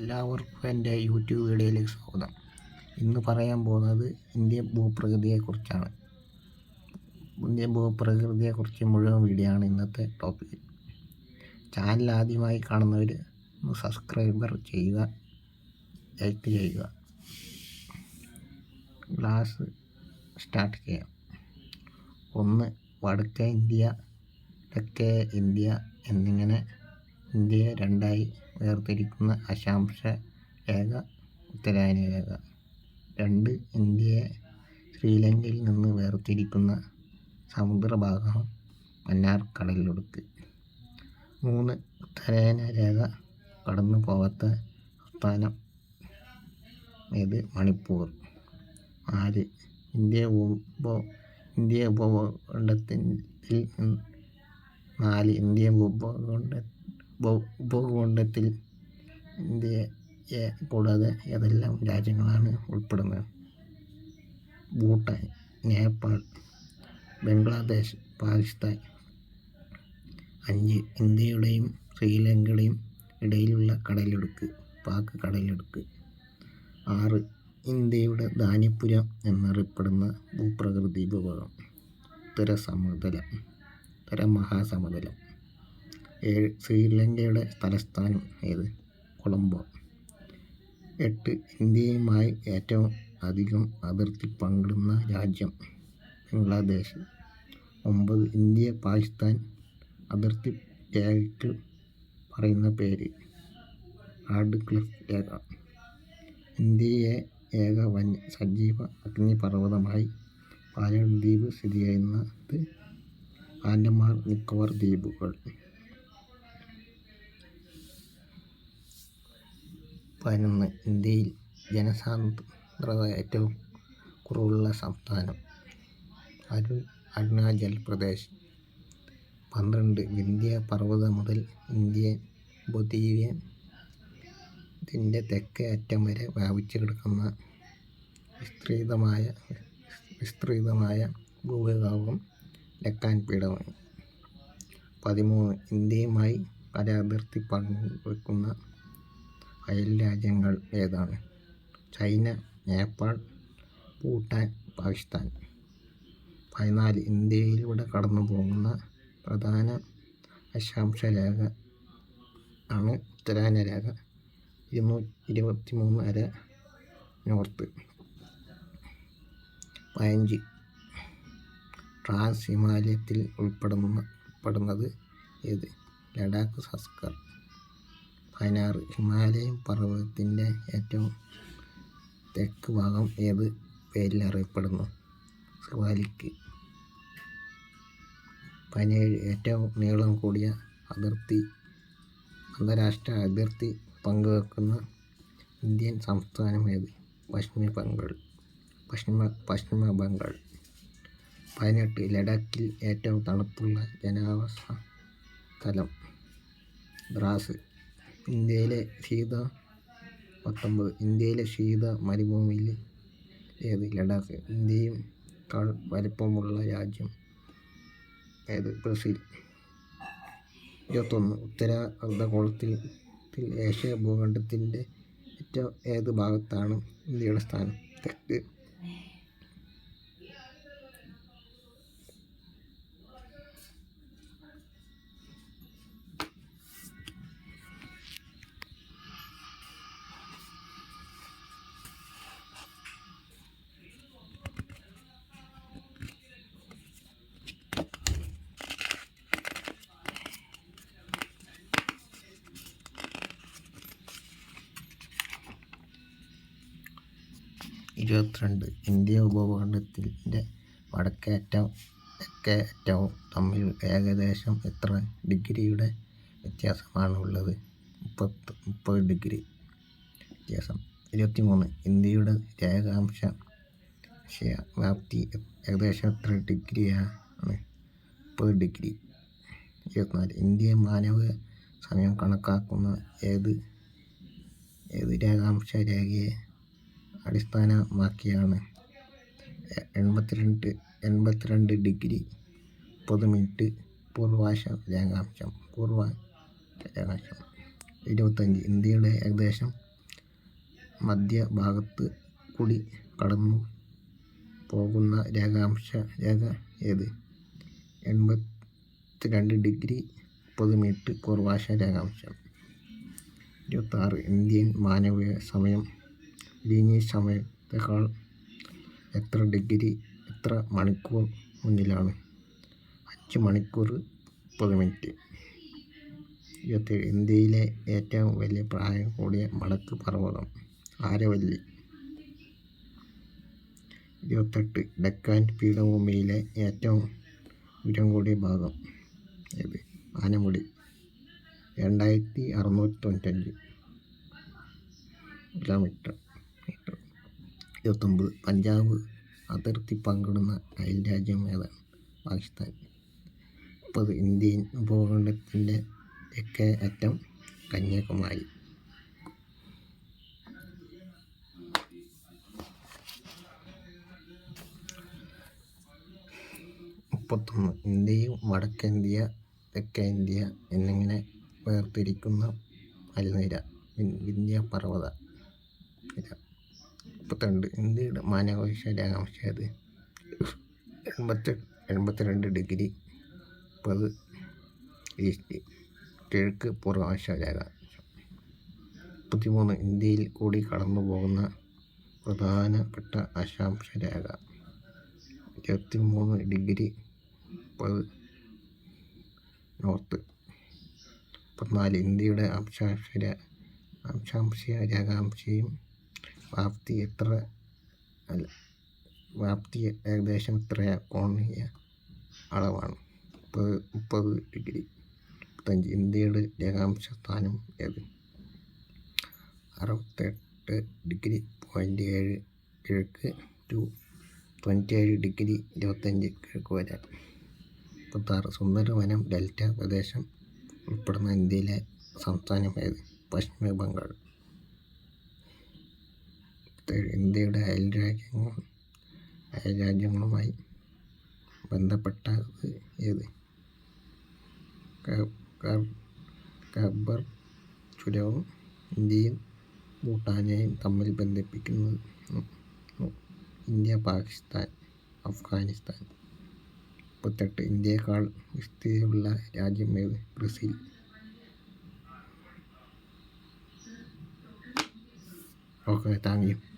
എല്ലാവർക്കും എന്റെ യൂട്യൂബ് വീഡിയോയിലേക്ക് സ്വാഗതം. ഇന്ന് പറയാൻ പോകുന്നത് ഇന്ത്യൻ ഭൂപ്രകൃതിയെക്കുറിച്ചാണ്. ഇന്ത്യൻ ഭൂപ്രകൃതിയെക്കുറിച്ച് മുഴുവൻ വീഡിയോ ആണ് ഇന്നത്തെ ടോപ്പിക് ചാനൽ ആദ്യമായി കാണുന്നവർ ഒന്ന് സബ്സ്ക്രൈബർ ചെയ്യുക ലൈക്ക് ചെയ്യുക. ക്ലാസ് സ്റ്റാർട്ട് ചെയ്യാം. ഒന്ന് വടക്കേ ഇന്ത്യ തെക്കേ ഇന്ത്യ എന്നിങ്ങനെ ഇന്ത്യയെ രണ്ടായി വേർതിരിക്കുന്ന അക്ഷാംശ രേഖ ഉത്തരായന രേഖ രണ്ട് ഇന്ത്യയെ ശ്രീലങ്കയിൽ നിന്ന് വേർതിരിക്കുന്ന സമുദ്രഭാഗം മന്നാർ കടലിടുക്ക് മൂന്ന് ഉത്തരായന രേഖ കടന്നു പോകാത്ത സംസ്ഥാനം ഏത്? മണിപ്പൂർ. നാല് ഇന്ത്യ ഉപ ഇന്ത്യ ഉപഭൂഖണ്ഡത്തിൽ നാല് ഇന്ത്യ ഉപഭൂഖണ്ഡ ഉപഭൂഖണ്ഡത്തിൽ ഇന്ത്യയെ കൂടാതെ ഏതെല്ലാം രാജ്യങ്ങളാണ് ഉൾപ്പെടുന്നത്? ഭൂട്ടാൻ നേപ്പാൾ ബംഗ്ലാദേശ് പാകിസ്ഥാൻ. അഞ്ച് ഇന്ത്യയുടെയും ശ്രീലങ്കയുടെയും ഇടയിലുള്ള കടലിടുക്ക് പാക് കടലിടുക്ക്. ആറ് ഇന്ത്യയുടെ ധാന്യപുരം എന്നറിയപ്പെടുന്ന ഭൂപ്രകൃതി വിഭാഗം ഉത്തര സമതലം ഉത്തര മഹാസമതലം ശ്രീലങ്കയുടെ തലസ്ഥാനം ഏത്? കൊളംബോ. എട്ട് ഇന്ത്യയുമായി ഏറ്റവും അധികം അതിർത്തി പങ്കിടുന്ന രാജ്യം ബംഗ്ലാദേശ്. ഒമ്പത് ഇന്ത്യ പാകിസ്ഥാൻ അതിർത്തി രേഖയ്ക്ക് പറയുന്ന പേര് ഹാർഡ് രേഖ. ഇന്ത്യയെ ഏക വന്യ സജീവ അഗ്നിപർവതമായി പാലദ്വീപ് സ്ഥിതി ചെയ്യുന്നത് ആൻഡമാൻ നിക്കോബാർ ദ്വീപുകൾ. പതിനൊന്ന് ഇന്ത്യയിൽ ജനസാന്ദ്രത ഏറ്റവും കുറവുള്ള സംസ്ഥാനം അരു അരുണാചൽ പ്രദേശ്. പന്ത്രണ്ട് വിന്ധ്യ പർവതം മുതൽ ഇന്ത്യൻ ഉപദ്വീപൻ ത്തിന്റെ തെക്കേ അറ്റം വരെ വ്യാപിച്ചു കിടക്കുന്ന വിസ്തൃതമായ വിസ്തൃതമായ ഭൂവിഭാഗം ഡെക്കാൻ പീഠഭൂമി പതിമൂന്ന് ഇന്ത്യയുമായി കരാതിർത്തി പങ്കുവെക്കുന്ന അയൽ രാജ്യങ്ങൾ ഏതാണ്? ചൈന നേപ്പാൾ ഭൂട്ടാൻ പാകിസ്ഥാൻ. പതിനാല് ഇന്ത്യയിലൂടെ കടന്നു പോകുന്ന പ്രധാന അക്ഷാംശ രേഖ ആണ് ഉത്തരായന രേഖ. ഇരുന്നൂ ഇരുപത്തി മൂന്ന് അര നോർത്ത്. പതിനഞ്ച് ട്രാൻസ് ഹിമാലയത്തിൽ ഉൾപ്പെടുന്ന ഉൾപ്പെടുന്നത് ഏത്? ലഡാക്ക് സസ്കർ. പതിനാറ്. ഹിമാലയൻ പർവതത്തിന്റെ ഏറ്റവും തെക്ക് ഭാഗം ഏത് പേരിൽ അറിയപ്പെടുന്നു? സിവാലിക്ക് പതിനേഴ്. ഏറ്റവും നീളം കൂടിയ അതിർത്തി അന്താരാഷ്ട്ര അതിർത്തി പങ്കുവെക്കുന്ന ഇന്ത്യൻ സംസ്ഥാനം ഏത്? പശ്ചിമ ബംഗാൾ. പശ്ചിമ പശ്ചിമ ബംഗാൾ. പതിനെട്ട്. ലഡാക്കിൽ ഏറ്റവും തണുപ്പുള്ള ജനാവാസ സ്ഥലം ദ്രാസ് ഇന്ത്യയിലെ ശീത പത്തൊമ്പത്. ഇന്ത്യയിലെ ശീത മരുഭൂമിയിൽ ഏത്? ലഡാക്ക്. ഇന്ത്യയേക്കാൾ വലിപ്പമുള്ള രാജ്യം ഏത്? ബ്രസീൽ. ഇരുപത്തൊന്ന്. ഉത്തര അർദ്ധഗോളത്തിൽ ഏഷ്യ ഭൂഖണ്ഡത്തിന്റെ ഏറ്റവും ഏത് ഭാഗത്താണ് ഇന്ത്യയുടെ സ്ഥാനം? തെക്ക്. ഇരുപത്തിരണ്ട് ഇന്ത്യ ഉപഭൂഖണ്ഡത്തിന്റെ വടക്കേ അറ്റവും തെക്കേ അറ്റവും തമ്മിൽ ഏകദേശം എത്ര ഡിഗ്രിയുടെ വ്യത്യാസമാണ് ഉള്ളത് മുപ്പത്ത് മുപ്പത് ഡിഗ്രി വ്യത്യാസം. ഇരുപത്തിമൂന്ന് ഇന്ത്യയുടെ രേഖാംശ വ്യാപ്തി ഏകദേശം എത്ര ഡിഗ്രിയാണ്? മുപ്പത് ഡിഗ്രി. ഇരുപത്തിനാല് ഇന്ത്യ മാനവ സമയം കണക്കാക്കുന്ന ഏത് ഏത് രേഖാംശ രേഖയെ അടിസ്ഥാനമാക്കിയാണ് എൺപത്തിരണ്ട് എൺപത്തിരണ്ട് ഡിഗ്രി മുപ്പത് മിനിറ്റ് പൂർവാശ രേഖാംശം പൂർവ രേഖാംശം ഇരുപത്തഞ്ച് ഇന്ത്യയുടെ ഏകദേശം മധ്യഭാഗത്ത് കൂടി കടന്നു പോകുന്ന രേഖാംശ രേഖ ഏത്? എൺപത്തി രണ്ട് ഡിഗ്രി മുപ്പത് മിനിറ്റ് പൂർവാശ രേഖാംശം. ഇരുപത്താറ് ഇന്ത്യൻ മാനവീയ സമയം ഗ്രീനിച്ച് സമയത്തേക്കാൾ എത്ര ഡിഗ്രി എത്ര മണിക്കൂർ മുന്നിലാണ്? അഞ്ച് മണിക്കൂർ മുപ്പത് മിനിറ്റ്. ഇരുപത്തേഴ് ഇന്ത്യയിലെ ഏറ്റവും വലിയ പ്രായം കൂടിയ മടക്ക് പർവതം ആരവല്ലി. ഇരുപത്തെട്ട് ഡെക്കാൻ പീഠഭൂമിയിലെ ഏറ്റവും ഉയരം കൂടിയ ഭാഗം ഏത്? ആനമുടി. രണ്ടായിരത്തി അറുന്നൂറ്റി തൊണ്ണൂറ്റഞ്ച് കിലോമീറ്റർ. ഇരുപത്തൊമ്പത് പഞ്ചാബ് അതിർത്തി പങ്കിടുന്ന അയൽരാജ്യം ഏതാണ്? പാകിസ്ഥാൻ മുപ്പത് ഇന്ത്യൻ ഉപഭൂഖണ്ഡത്തിന്റെ തെക്കേ അറ്റം കന്യാകുമാരി. മുപ്പത്തൊന്ന് ഇന്ത്യയും വടക്കേന്ത്യ തെക്കേ ഇന്ത്യ എന്നിങ്ങനെ വേർതിരിക്കുന്ന മലനിര വിന്ധ്യപർവത നിര. മുപ്പത്തിരണ്ട് ഇന്ത്യയുടെ മാനവകാശ രേഖാംശം എൺപത്തി എൺപത്തിരണ്ട് ഡിഗ്രി മുപ്പത് ഈസ്റ്റ് കിഴക്ക് പൂർവകാശ രേഖാംശം. മുപ്പത്തിമൂന്ന് ഇന്ത്യയിൽ കൂടി കടന്നു പോകുന്ന പ്രധാനപ്പെട്ട അക്ഷാംശ രേഖ. ഇരുപത്തിമൂന്ന് ഡിഗ്രി മുപ്പത് നോർത്ത്. മുപ്പത്തിനാല് ഇന്ത്യയുടെ അംശാംശ അംശാംശ രേഖാംശം വ്യാപ്തി എത്ര അല്ല വ്യാപ്തി ഏകദേശം എത്ര കോണീയ അളവാണ്? മുപ്പത് മുപ്പത് ഡിഗ്രി. മുപ്പത്തഞ്ച് ഇന്ത്യയുടെ രേഖാംശ സ്ഥാനം ഏത്? അറുപത്തെട്ട് ഡിഗ്രി പോയിന്റ് ഏഴ് കിഴക്ക് ടു തൊണ്ണൂറ്റിയേഴ് ഡിഗ്രി ഇരുപത്തഞ്ച് കിഴക്ക് വരെ. മുപ്പത്താറ് സുന്ദരവനം ഡെൽറ്റ പ്രദേശം ഉൾപ്പെടുന്ന ഇന്ത്യയിലെ സംസ്ഥാനം ഏത്? പശ്ചിമ ബംഗാൾ. മുപ്പത്തേഴ് അയൽ രാജ്യങ്ങളുമായി ബന്ധപ്പെട്ടത് ഏത്? ഖബർ ചുരവും ഇന്ത്യയും ഭൂട്ടാനെയും തമ്മിൽ ബന്ധിപ്പിക്കുന്നു. ഇന്ത്യ പാകിസ്ഥാൻ അഫ്ഗാനിസ്ഥാൻ. മുപ്പത്തെട്ട് ഇന്ത്യയേക്കാൾ വിസ്തൃതിയുള്ള രാജ്യം ഏത്? ബ്രസീൽ. Okay thank you